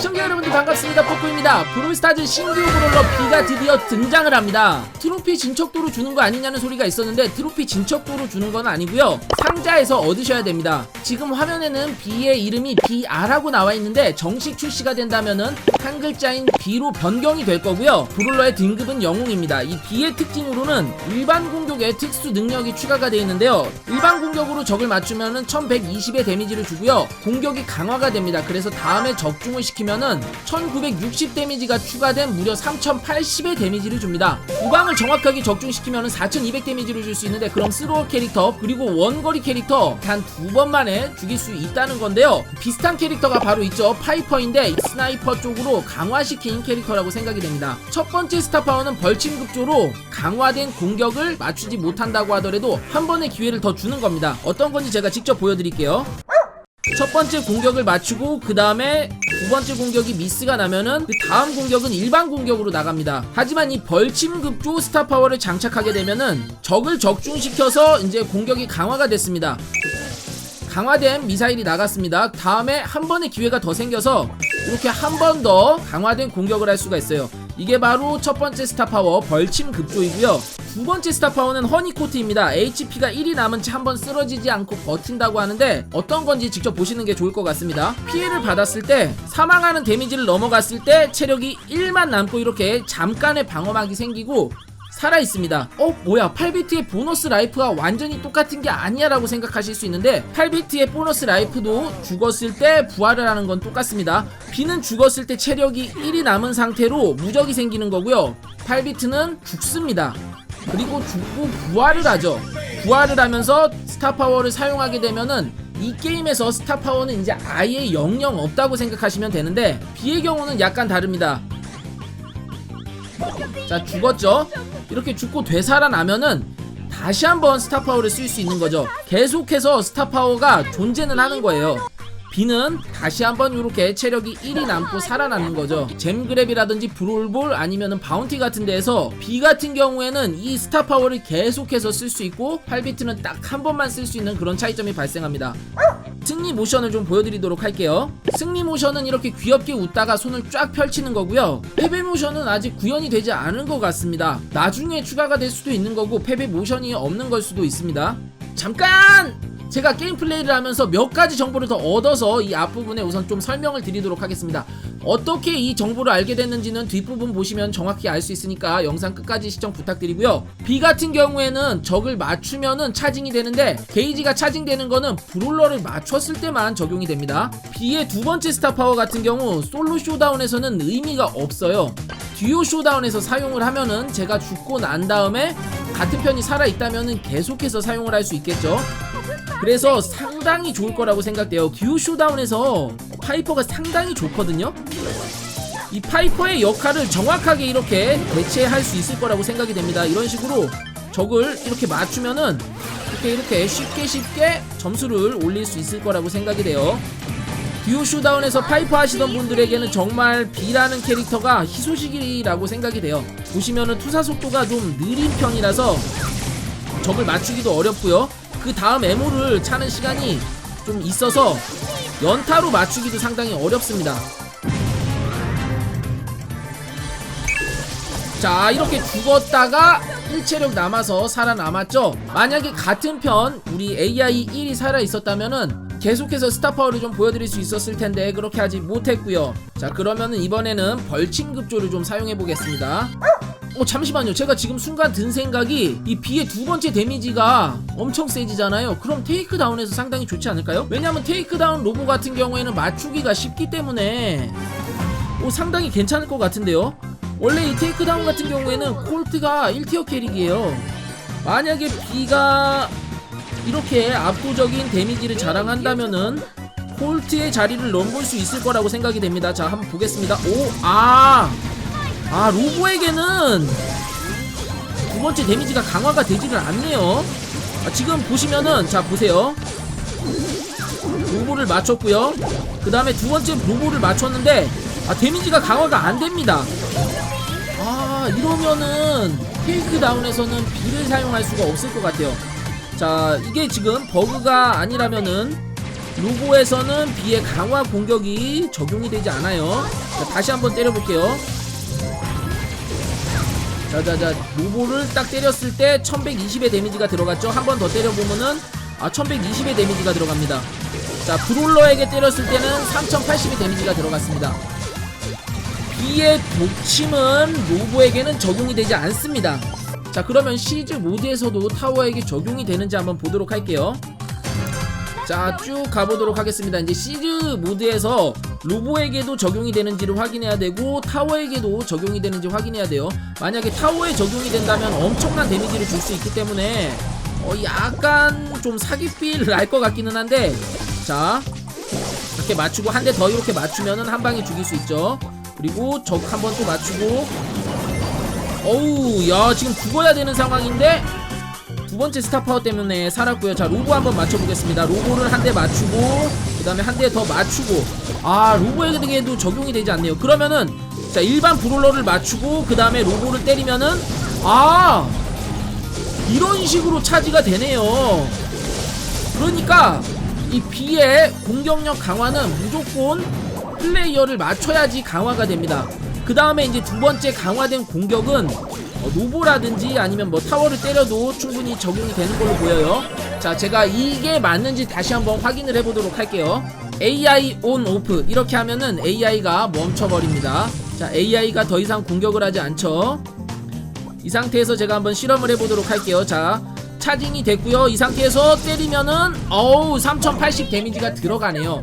시청자 여러분들 반갑습니다. 뽀뽀입니다. 브롤스타즈 신규 브롤러 B가 드디어 등장을 합니다. 트로피 진척도로 주는 거 아니냐는 소리가 있었는데 트로피 진척도로 주는 건 아니고요. 상자에서 얻으셔야 됩니다. 지금 화면에는 B의 이름이 BR하고 나와 있는데 정식 출시가 된다면은 한 글자인 B로 변경이 될 거고요. 브롤러의 등급은 영웅입니다. 이 B의 특징으로는 일반 공격에 특수 능력이 추가가 되어 있는데요. 일반 공격으로 적을 맞추면은 1120의 데미지를 주고요. 공격이 강화가 됩니다. 그래서 다음에 적중을 시키면 은 1960 데미지가 추가된 무려 3080의 데미지를 줍니다. 우방을 정확하게 적중시키면은 4200 데미지를 줄 수 있는데 그럼 스로어 캐릭터 그리고 원거리 캐릭터 단 두 번 만에 죽일 수 있다는 건데요. 비슷한 캐릭터가 바로 있죠. 파이퍼인데 스나이퍼 쪽으로 강화시킨 캐릭터라고 생각이 됩니다. 첫 번째 스타파워는 벌침급조로 강화된 공격을 맞추지 못한다고 하더라도 한 번의 기회를 더 주는 겁니다. 어떤 건지 제가 직접 보여드릴게요 첫 번째 공격을 맞추고 그 다음에 두 번째 공격이 미스가 나면은 그 다음 공격은 일반 공격으로 나갑니다. 하지만 이 벌침급조 스타 파워를 장착하게 되면은 적을 적중시켜서 이제 공격이 강화가 됐습니다. 강화된 미사일이 나갔습니다. 다음에 한 번의 기회가 더 생겨서 이렇게 한 번 더 강화된 공격을 할 수가 있어요. 이게 바로 첫 번째 스타 파워 벌침 급조이고요. 두 번째 스타 파워는 허니코트입니다. HP가 1이 남은 채 한번 쓰러지지 않고 버틴다고 하는데 어떤 건지 직접 보시는 게 좋을 것 같습니다. 피해를 받았을 때 사망하는 데미지를 넘어갔을 때 체력이 1만 남고 이렇게 잠깐의 방어막이 생기고 살아 있습니다. 어, 뭐야? 8비트의 보너스 라이프가 완전히 똑같은 게 아니야 라고 생각하실 수 있는데 8비트의 보너스 라이프도 죽었을 때 부활을 하는 건 똑같습니다. B는 죽었을 때 체력이 1이 남은 상태로 무적이 생기는 거고요. 8비트는 죽습니다. 그리고 죽고 부활을 하죠. 부활을 하면서 스타 파워를 사용하게 되면은 이 게임에서 스타 파워는 이제 아예 영영 없다고 생각하시면 되는데 B의 경우는 약간 다릅니다. 자 죽었죠? 이렇게 죽고 되살아나면은 다시 한번 스타 파워를 쓸 수 있는 거죠. 계속해서 스타 파워가 존재는 하는 거예요. B는 다시 한번 이렇게 체력이 1이 남고 살아나는 거죠. 잼그랩이라든지 브롤볼 아니면은 바운티 같은 데에서 B 같은 경우에는 이 스타 파워를 계속해서 쓸 수 있고 8비트는 딱 한 번만 쓸 수 있는 그런 차이점이 발생합니다 승리 모션을 좀 보여드리도록 할게요. 승리 모션은 이렇게 귀엽게 웃다가 손을 쫙 펼치는 거고요. 패배 모션은 아직 구현이 되지 않은 것 같습니다. 나중에 추가가 될 수도 있는 거고 패배 모션이 없는 걸 수도 있습니다. 잠깐! 제가 게임 플레이를 하면서 몇 가지 정보를 더 얻어서 이 앞부분에 우선 좀 설명을 드리도록 하겠습니다. 어떻게 이 정보를 알게 됐는지는 뒷부분 보시면 정확히 알 수 있으니까 영상 끝까지 시청 부탁드리고요. B 같은 경우에는 적을 맞추면은 차징이 되는데 게이지가 차징되는 거는 브롤러를 맞췄을 때만 적용이 됩니다. B의 두 번째 스타 파워 같은 경우 솔로 쇼다운에서는 의미가 없어요. 듀오 쇼다운에서 사용을 하면은 제가 죽고 난 다음에 같은 편이 살아 있다면은 계속해서 사용을 할 수 있겠죠. 그래서 상당히 좋을 거라고 생각돼요. 듀오 쇼다운에서 파이퍼가 상당히 좋거든요. 이 파이퍼의 역할을 정확하게 이렇게 대체할 수 있을 거라고 생각이 됩니다. 이런 식으로 적을 이렇게 맞추면은 이렇게 이렇게 쉽게 쉽게 점수를 올릴 수 있을 거라고 생각이 돼요. 듀오 쇼다운에서 파이퍼 하시던 분들에게는 정말 B라는 캐릭터가 희소식이라고 생각이 돼요. 보시면은 투사 속도가 좀 느린 편이라서 적을 맞추기도 어렵고요. 그 다음 에모를 차는 시간이 좀 있어서 연타로 맞추기도 상당히 어렵습니다. 자 이렇게 죽었다가 1체력 남아서 살아남았죠? 만약에 같은 편 우리 AI 1이 살아있었다면은 계속해서 스타파워를 좀 보여드릴 수 있었을 텐데 그렇게 하지 못했고요. 자 그러면은 이번에는 벌침 급조를 좀 사용해 보겠습니다 어 잠시만요. 제가 지금 순간 든 생각이 이 B의 두 번째 데미지가 엄청 세지잖아요. 그럼 테이크다운에서 상당히 좋지 않을까요? 왜냐면 테이크다운 로보 같은 경우에는 맞추기가 쉽기 때문에 오 상당히 괜찮을 것 같은데요? 원래 이 테이크다운 같은 경우에는 콜트가 1티어 캐릭이에요. 만약에 B가 이렇게 압도적인 데미지를 자랑한다면은 콜트의 자리를 넘볼 수 있을 거라고 생각이 됩니다. 자 한번 보겠습니다. 오아 아 로보에게는 두 번째 데미지가 강화가 되지를 않네요. 아, 지금 보시면은 자 보세요. 로보를 맞췄고요. 그 다음에 두 번째 로보를 맞췄는데 아 데미지가 강화가 안 됩니다. 아 이러면은 테이크다운에서는 B를 사용할 수가 없을 것 같아요. 자 이게 지금 버그가 아니라면은 로보에서는 비의 강화 공격이 적용이 되지 않아요. 자, 다시 한번 때려볼게요. 자자자 로보를 딱 때렸을 때 1120의 데미지가 들어갔죠. 한 번 더 때려보면은 아 1120의 데미지가 들어갑니다. 자 브롤러에게 때렸을 때는 3080의 데미지가 들어갔습니다. 비의 독침은 로보에게는 적용이 되지 않습니다. 자 그러면 시즈 모드에서도 타워에게 적용이 되는지 한번 보도록 할게요. 자 쭉 가보도록 하겠습니다. 이제 시즈 모드에서 로보에게도 적용이 되는지를 확인해야 되고 타워에게도 적용이 되는지 확인해야 돼요. 만약에 타워에 적용이 된다면 엄청난 데미지를 줄 수 있기 때문에 어 약간 좀 사기필 날 것 같기는 한데 자 이렇게 맞추고 한 대 더 이렇게 맞추면은 한 방에 죽일 수 있죠. 그리고 적 한 번 또 맞추고 어우 야 지금 죽어야 되는 상황인데 두 번째 스타 파워 때문에 살았고요. 자 로보 한번 맞춰보겠습니다. 로보를 한 대 맞추고 그 다음에 한 대 더 맞추고 아 로보에게도 적용이 되지 않네요. 그러면은 자 일반 브롤러를 맞추고 그 다음에 로보를 때리면은 아 이런 식으로 차지가 되네요. 그러니까 이 B의 공격력 강화는 무조건 플레이어를 맞춰야지 강화가 됩니다. 그 다음에 이제 두 번째 강화된 공격은 어, 노보라든지 아니면 뭐 타워를 때려도 충분히 적용이 되는 걸로 보여요. 자, 제가 이게 맞는지 다시 한번 확인을 해보도록 할게요. AI on off 이렇게 하면은 AI가 멈춰버립니다. 자, AI가 더 이상 공격을 하지 않죠. 이 상태에서 제가 한번 실험을 해보도록 할게요. 자, 차징이 됐고요. 이 상태에서 때리면은 어우 3080 데미지가 들어가네요.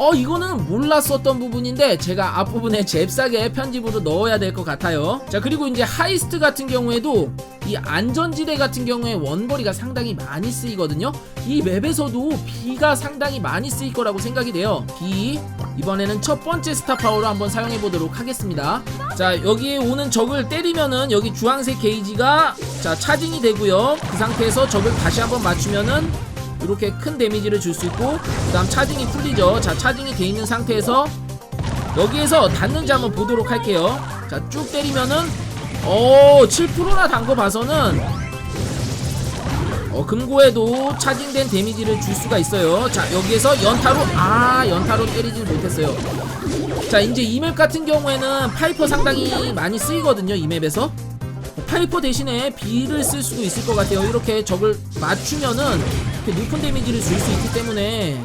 어 이거는 몰랐었던 부분인데 제가 앞부분에 잽싸게 편집으로 넣어야 될 것 같아요. 자 그리고 이제 하이스트 같은 경우에도 이 안전지대 같은 경우에 원거리가 상당히 많이 쓰이거든요. 이 맵에서도 B가 상당히 많이 쓰일 거라고 생각이 돼요. B 이번에는 첫 번째 스타 파워로 한번 사용해 보도록 하겠습니다. 자 여기에 오는 적을 때리면은 여기 주황색 게이지가 자 차징이 되고요. 그 상태에서 적을 다시 한번 맞추면은 이렇게 큰 데미지를 줄 수 있고 그 다음 차징이 풀리죠. 자 차징이 돼 있는 상태에서 여기에서 닿는지 한번 보도록 할게요. 자 쭉 때리면은 어 7%나 단 거 봐서는 어 금고에도 차징된 데미지를 줄 수가 있어요. 자 여기에서 연타로 아 연타로 때리질 못했어요. 자 이제 이 맵 같은 경우에는 파이퍼 상당히 많이 쓰이거든요 이 맵에서. 파이퍼 대신에 B를 쓸 수도 있을 것 같아요. 이렇게 적을 맞추면은 이렇게 높은 데미지를 줄 수 있기 때문에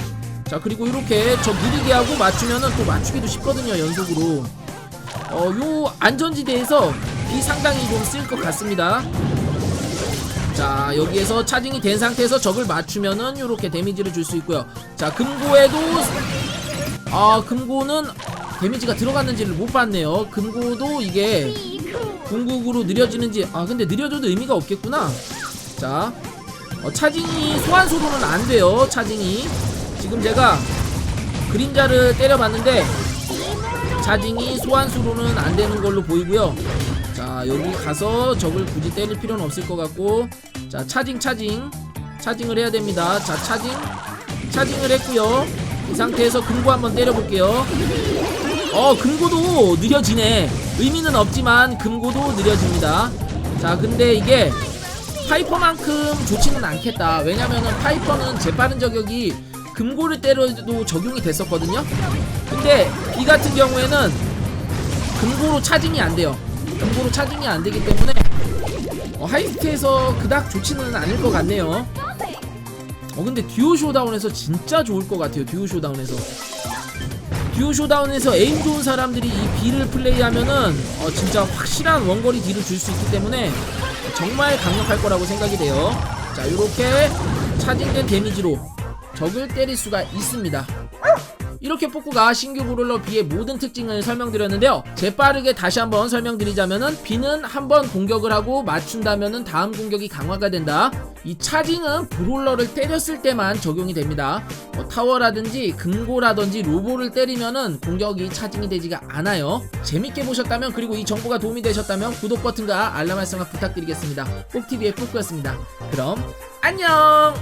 자 그리고 이렇게 적 느리게 하고 맞추면은 또 맞추기도 쉽거든요. 연속으로 어요 안전지대에서 B 상당히 좀 쓸 것 같습니다. 자 여기에서 차징이 된 상태에서 적을 맞추면은 이렇게 데미지를 줄 수 있고요. 자 금고에도 아 금고는 데미지가 들어갔는지를 못 봤네요. 금고도 이게 궁극으로 느려지는지 아 근데 느려져도 의미가 없겠구나 자 어, 차징이 소환수로는 안 돼요 차징이. 지금 제가 그림자를 때려봤는데 차징이 소환수로는 안 되는 걸로 보이고요. 자 여기 가서 적을 굳이 때릴 필요는 없을 것 같고 자 차징 차징. 차징을 해야 됩니다. 자 차징. 차징을 했고요. 이 상태에서 금고 한번 때려볼게요. 어 금고도 느려지네. 의미는 없지만 금고도 느려집니다. 자 근데 이게 파이퍼만큼 좋지는 않겠다. 왜냐면은 파이퍼는 재빠른 저격이 금고를 때려도 적용이 됐었거든요. 근데 이 같은 경우에는 금고로 차징이 안 돼요. 금고로 차징이 안 되기 때문에 어, 하이스트에서 그닥 좋지는 않을 것 같네요. 어 근데 듀오 쇼다운에서 진짜 좋을 것 같아요 듀오 쇼다운에서. 듀오 쇼다운에서 에임 좋은 사람들이 이 B를 플레이하면은 어, 진짜 확실한 원거리 딜을 줄수 있기 때문에 정말 강력할 거라고 생각이 돼요. 자, 이렇게 차징된 데미지로 적을 때릴 수가 있습니다. 이렇게 포크가 신규 브롤러 B의 모든 특징을 설명드렸는데요. 재빠르게 다시 한번 설명드리자면은 B는 한번 공격을 하고 맞춘다면은 다음 공격이 강화가 된다. 이 차징은 브롤러를 때렸을 때만 적용이 됩니다. 뭐 타워라든지 금고라든지 로보를 때리면은 공격이 차징이 되지가 않아요. 재밌게 보셨다면 그리고 이 정보가 도움이 되셨다면 구독 버튼과 알람 설정 부탁드리겠습니다. 꼭TV의 포크였습니다. 그럼 안녕!